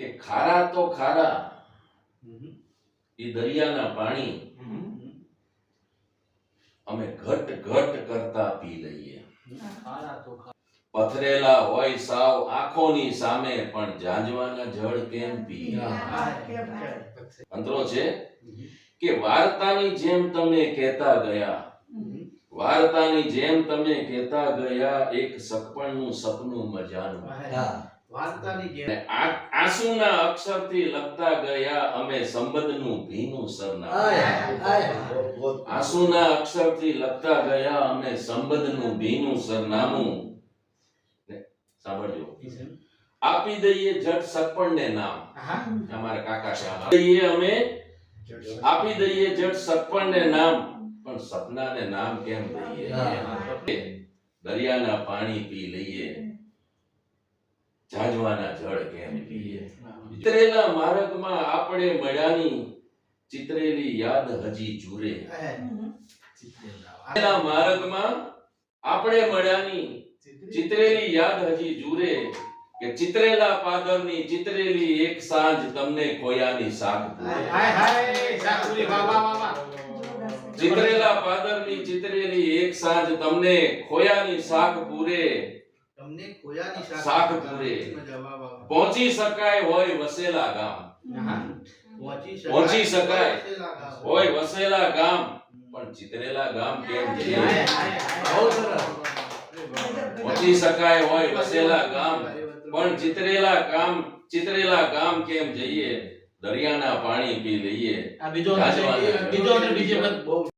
કે ખારા તો ખારા એ દરિયાના પાણી અમે ઘટ ઘટ કરતા પી લઈએ. પથરેલા હોય સાવ આંખોની સામે પણ જાંજવાના જળ કેમ પી અંતરો છે કે વાર્તાની જેમ તમે કહેતા ગયા વાર્તાની જેમ તમે કહેતા ગયા એક સગપણનું સપનું મજાનું વાર્તાની જેમ. આ- આંસુના અક્ષરથી લખતા ગયા અમે સંબંધનું ભીનું સરનામું. આંસુના અક્ષરથી લખતા ગયા અમે સંબંધનું ભીનું સરનામું. સાંભળજો. આપી દઈએ જટ સગપણને નામ. અમારા કાકા શાહ. દઈએ અમે આપી દઈએ જટ સગપણને નામ. પણ સપનાને નામ કેમ દઈએ? દરિયાના પાણી પી લઈએ. જાજવાના જળ કેમ પીએ? ચિતરેલા માર્ગમાં આપણે મળ્યાની ચિતરેલી યાદ હજી જુરે. ચિતરેલા. માર્ગમાં આપણે મળ્યાની ચિતરેલી. યાદ હજી જુરે કે ચિતરેલા પાદરની ચિતરેલી એક સાંજ તમને ખોયાની શાક ચિતરેલા પાદરની ચિતરેલી એક સાંજ તમને ખોયાની શાક પૂરે. તમને ખોયાની શાક પૂરે. પહોંચી શકાય હોય વસેલા ગામ. પહોંચી શકાય. હોય વસેલા ગામ. પણ ચિતરેલા ગામ કેમ જઈએ પહોંચી શકાય હોય વસેલા ગામ. પણ ચિતરેલા ગામ ચિતરેલા ગામ કેમ જઈએ? દરિયાના પાણી પી લઈએ. આ બીજો. બીજો અને બીજે બહુ